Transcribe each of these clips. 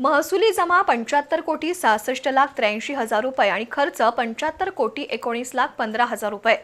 महसुली जमा पंच्याहत्तर कोटी सहासष्ट लाख त्र्याऐंशी हजार रुपये आणि खर्च पंच्याहत्तर कोटी एकोणीस लाख पंधरा हजार रुपये.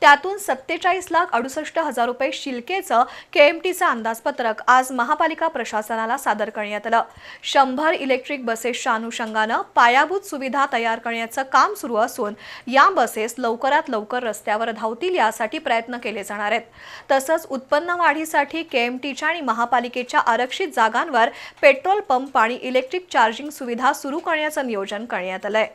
त्यातून सत्तेचाळीस लाख अडुसष्ट हजार रुपये शिल्केचं केएमटीचं अंदाजपत्रक आज महापालिका प्रशासनाला सादर करण्यात आलं. शंभर इलेक्ट्रिक बसेसच्या अनुषंगानं पायाभूत सुविधा तयार करण्याचं काम सुरू असून या बसेस लवकरात लवकर रस्त्यावर धावतील यासाठी प्रयत्न केले जाणार आहेत. तसंच उत्पन्न वाढीसाठी केएमटीच्या आणि महापालिकेच्या आरक्षित जागांवर पेट्रोल पंप आणि इलेक्ट्रिक इलेक्ट्रिक चार्जिंग सुविधा सुरू करण्याचं नियोजन करण्यात आलंय.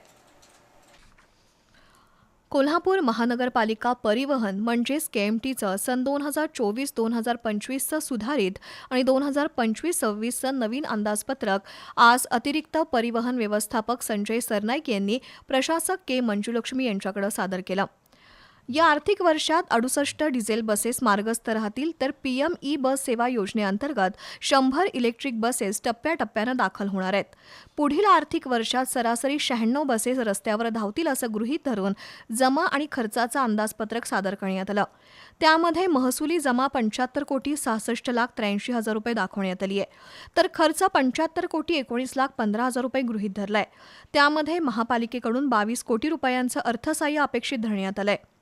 कोल्हापूर महानगरपालिका परिवहन म्हणजेच के एम टीचं सन दोन हजार चोवीस दोन हजार पंचवीसचं सुधारित आणि दोन हजार पंचवीस सव्वीसचं नवीन अंदाजपत्रक आज अतिरिक्त परिवहन व्यवस्थापक संजय सरनाईक यांनी प्रशासक के मंजुलक्ष्मी यांच्याकडे सादर केलं. या आर्थिक वर्षात अडुसष्ट डिझेल बसेस मार्गस्थ राहतील तर पीएम ई बस सेवा योजनेअंतर्गत शंभर इलेक्ट्रिक बसेस टप्प्याटप्प्यानं दाखल होणार आहेत. पुढील आर्थिक वर्षात सरासरी शहाण्णव बसेस रस्त्यावर धावतील असं गृहीत धरून जमा आणि खर्चाचं अंदाजपत्रक सादर करण्यात आलं. त्यामध्ये महसुली जमा पंच्याहत्तर कोटी सहासष्ट लाख त्र्याऐंशी हजार रुपये दाखवण्यात आली आहे तर खर्च पंच्याहत्तर कोटी एकोणीस लाख पंधरा हजार रुपये गृहीत धरलाय. त्यामध्ये महापालिकेकडून बावीस कोटी रुपयांचं अर्थसहाय्य अपेक्षित धरण्यात आलं आहे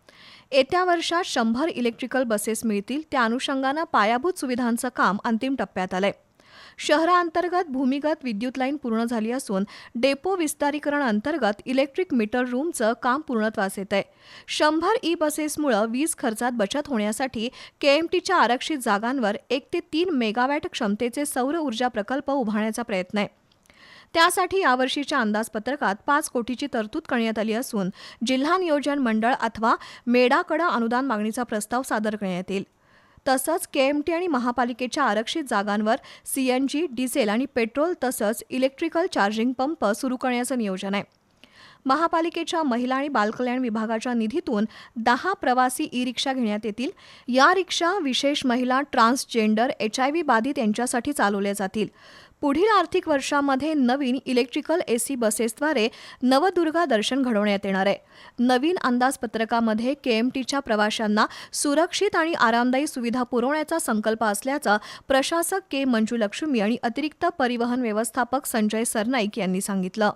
येत्या वर्षात शंभर इलेक्ट्रिकल बसेस मिळतील. त्या अनुषंगानं पायाभूत सुविधांचं काम अंतिम टप्प्यात आलंय. शहराअंतर्गत भूमिगत विद्युत लाईन पूर्ण झाली असून डेपो विस्तारीकरण अंतर्गत इलेक्ट्रिक मीटर रूमचं काम पूर्णत्वास येत आहे शंभर ई बसेसमुळं वीज खर्चात बचत होण्यासाठी केएमटीच्या आरक्षित जागांवर एक ते तीन मेगावॅट क्षमतेचे सौर ऊर्जा प्रकल्प उभारण्याचा प्रयत्न आहे. त्यासाठी यावर्षीच्या अंदाजपत्रकात पाच कोटीची तरतूद करण्यात आली असून जिल्हा नियोजन मंडळ अथवा मेडाकडे अनुदान मागणीचा प्रस्ताव सादर करण्यात येईल. तसंच केएमटी आणि महापालिकेच्या आरक्षित जागांवर सीएनजी डिझेल आणि पेट्रोल तसंच इलेक्ट्रिकल चार्जिंग पंप सुरू करण्याचं नियोजन आहे. महापालिकेच्या महिला आणि बालकल्याण विभागाच्या निधीतून दहा प्रवासी ई रिक्षा घेण्यात येतील. या रिक्षा विशेष महिला ट्रान्सजेंडर एच आय व्ही बाधित यांच्यासाठी चालवल्या जातील. पुढील आर्थिक वर्षामध्ये नवीन इलेक्ट्रिकल एसी बसेसद्वारे नवदुर्गा दर्शन घडवण्यात येणार आहे. नवीन अंदाजपत्रकामध्ये केएमटीच्या प्रवाशांना सुरक्षित आणि आरामदायी सुविधा पुरवण्याचा संकल्प असल्याचं प्रशासक के मंजुलक्ष्मी आणि अतिरिक्त परिवहन व्यवस्थापक संजय सरनाईक यांनी सांगितलं.